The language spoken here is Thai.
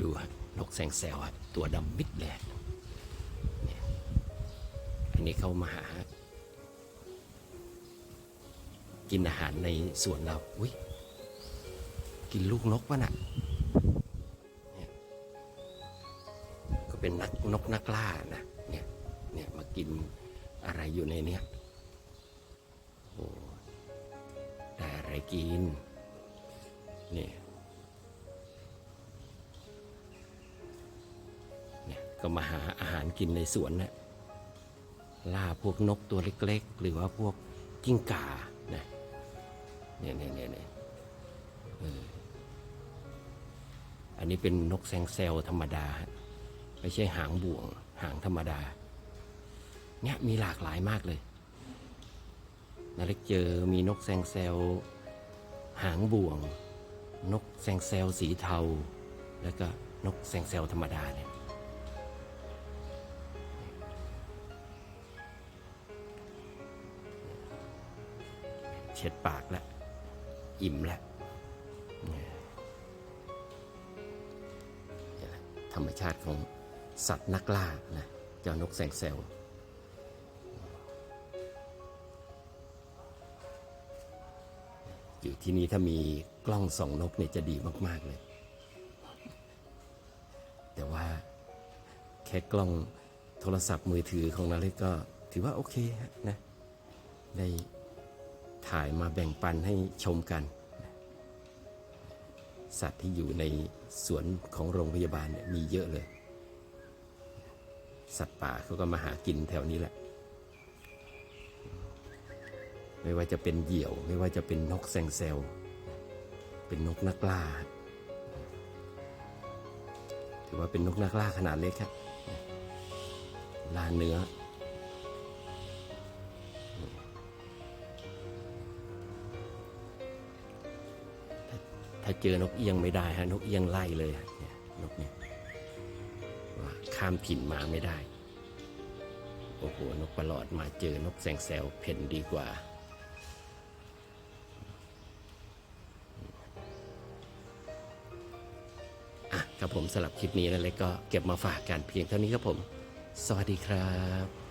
ดูฮะนกแสงแซวฮะตัวดำมิดเลยเนี่ยอันนี้เขามาหา กินอาหารในสวนเราอุ้ยกินลูกนกวะน่ะเนี่ยก็เป็นนักนกนักล่านะเนี่ยเนี่ยมากินอะไรอยู่ในเนี้ยโอ้ได้อะไรกินเนี่ย ก็มาหาอาหารกินในสวนนะล่าพวกนกตัวเล็ก ๆ หรือว่าพวกกิ้งก่านะเนี่ยเนี่ยเนี่ยเนี่ยอันนี้เป็นนกแซงเซลธรรมดา ไม่ใช่หางบ่วง หางธรรมดา เนี่ยมีหลากหลายมากเลยนาเล็กเจอมีนกแซงเซลหางบ่วง นกแซงเซลสีเทา แล้วก็นกแซงเซลธรรมดาเนี่ย เช็ดปากแล้วอิ่มแล้วนี่แหละธรรมชาติของสัตว์นักล่านะเจ้านกแสงเซลอยู่ที่นี่ถ้ามีกล้องส่องนกเนี่ยจะดีมาก ๆ เลย แต่ว่าแค่กล้องโทรศัพท์มือถือของนาเล็กก็ถือว่าโอเคนะ ได้ ถ่ายมาแบ่งปันให้ชมกัน สัตว์ที่อยู่ในสวนของโรงพยาบาลเนี่ยมีเยอะเลย สัตว์ป่าเขาก็มาหากินแถวนี้แหละ ไม่ว่าจะเป็นเหยี่ยว ไม่ว่าจะเป็นนกแซงเซลเป็นนกนักล่าถือว่าเป็นนกนักล่าขนาดเล็กครับล่าเนื้อ ถ้าเจอนกเอียงไม่ได้ฮะนกเอียงไล่เลยเนี่ยนกเนี่ยว่าข้ามถิ่นมาไม่ได้โอ้โหนกประหลอดมาเจอนกแสงแซวเพ่นดีกว่า อะครับผมสำหรับคลิปนี้นะเล็กก็เก็บมาฝากกันเพียงเท่านี้ครับผม สวัสดีครับ